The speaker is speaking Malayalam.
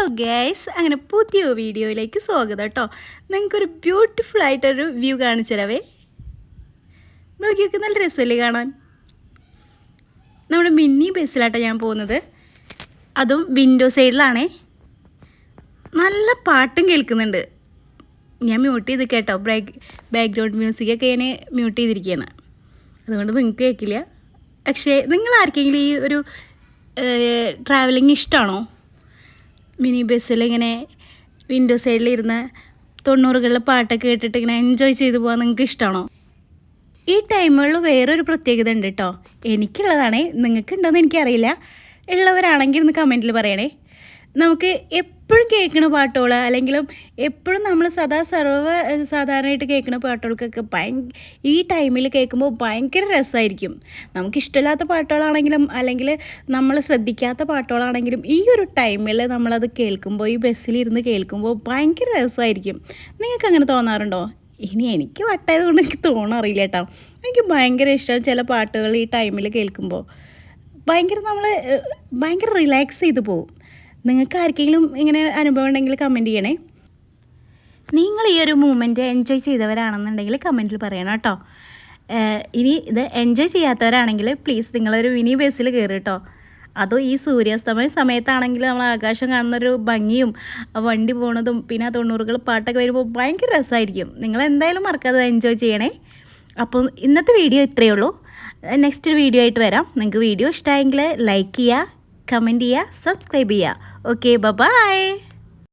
ഹലോ ഗൈസ് അങ്ങനെ പുതിയ വീഡിയോയിലേക്ക് സ്വാഗതം കേട്ടോ. നിങ്ങൾക്കൊരു ബ്യൂട്ടിഫുൾ ആയിട്ടൊരു വ്യൂ കാണിച്ചു തരാവേ നോക്കി നോക്കി നല്ല രസമല്ലേ കാണാൻ? നമ്മുടെ മിന്നി ബസ്സിലാട്ടോ ഞാൻ പോകുന്നത്. അതും വിൻഡോ സൈഡിലാണേ നല്ല പാട്ടും കേൾക്കുന്നുണ്ട്. ഞാൻ മ്യൂട്ട് ചെയ്ത് കേട്ടോ. ബ്രേക്ക് ബാക്ക്ഗ്രൗണ്ട് മ്യൂസിക്കൊക്കെ ഞാൻ മ്യൂട്ട് ചെയ്തിരിക്കുകയാണ്. അതുകൊണ്ട് നിങ്ങൾക്ക് കേൾക്കില്ല. പക്ഷേ നിങ്ങൾ ആർക്കെങ്കിലും ഈ ഒരു ട്രാവലിംഗ് ഇഷ്ടമാണോ മിനി ബസ്സിൽ ഇങ്ങനെ വിൻഡോ സൈഡിൽ ഇരുന്ന് തൊണ്ണൂറുകളിലെ പാട്ടൊക്കെ കേട്ടിട്ട് ഇങ്ങനെ എൻജോയ് ചെയ്ത് പോകാൻ നിങ്ങൾക്ക് ഇഷ്ടമാണോ ഈ ടൈമുകളിൽ വേറൊരു പ്രത്യേകത ഉണ്ട് കേട്ടോ എനിക്കുള്ളതാണേ. നിങ്ങൾക്ക് ഉണ്ടോയെന്ന് എനിക്കറിയില്ല. ഉള്ളവരാണെങ്കിൽ ഒന്ന് കമന്റിൽ പറയണേ. നമുക്ക് എപ്പോഴും കേൾക്കുന്ന പാട്ടുകൾ അല്ലെങ്കിലും എപ്പോഴും നമ്മൾ സദാ സർവ സാധാരണയായിട്ട് കേൾക്കുന്ന പാട്ടുകൾക്കൊക്കെ ഭയ ഈ ടൈമിൽ കേൾക്കുമ്പോൾ ഭയങ്കര രസമായിരിക്കും നമുക്കിഷ്ടമില്ലാത്ത പാട്ടുകളാണെങ്കിലും അല്ലെങ്കിൽ നമ്മൾ ശ്രദ്ധിക്കാത്ത പാട്ടുകളാണെങ്കിലും ഈ ഒരു ടൈമിൽ നമ്മളത് കേൾക്കുമ്പോൾ ഈ ബസ്സിലിരുന്ന് കേൾക്കുമ്പോൾ ഭയങ്കര രസമായിരിക്കും നിങ്ങൾക്ക് അങ്ങനെ തോന്നാറുണ്ടോ? ഇനി എനിക്ക് വട്ടായത് കൊണ്ട് എനിക്ക് തോന്നറിയില്ല കേട്ടോ. എനിക്ക് ഭയങ്കര ഇഷ്ടമാണ് ചില പാട്ടുകൾ ഈ ടൈമിൽ കേൾക്കുമ്പോൾ ഭയങ്കര നമ്മൾ ഭയങ്കര റിലാക്സ് ചെയ്ത് പോവും. നിങ്ങൾക്ക് ആർക്കെങ്കിലും ഇങ്ങനെ അനുഭവം ഉണ്ടെങ്കിൽ കമന്റ് ചെയ്യണേ. നിങ്ങൾ ഈ ഒരു മൂമെന്റ് എൻജോയ് ചെയ്തവരാണെന്നുണ്ടെങ്കിൽ കമന്റിൽ പറയണം കേട്ടോ. ഇനി ഇത് എൻജോയ് ചെയ്യാത്തവരാണെങ്കിൽ പ്ലീസ് നിങ്ങളൊരു മിനി ബസ്സിൽ കയറി കേട്ടോ. അതോ ഈ സൂര്യാസ്തമയ സമയത്താണെങ്കിൽ നമ്മൾ ആകാശം കാണുന്നൊരു ഭംഗിയും വണ്ടി പോണതും പിന്നെ ആ തൊണ്ണൂറുകൾ പാട്ടൊക്കെ വരുമ്പോൾ ഭയങ്കര രസമായിരിക്കും. നിങ്ങൾ എന്തായാലും മറക്കാതെ എൻജോയ് ചെയ്യണേ. അപ്പം ഇന്നത്തെ വീഡിയോ ഇത്രയേ ഉള്ളൂ. നെക്സ്റ്റ് വീഡിയോ ആയിട്ട് വരാം. നിങ്ങൾക്ക് വീഡിയോ ഇഷ്ടമായെങ്കിൽ ലൈക്ക് ചെയ്യുക കമന്റ് ചെയ്യുക സബ്സ്ക്രൈബ് ചെയ്യുക ഓക്കെ ബൈ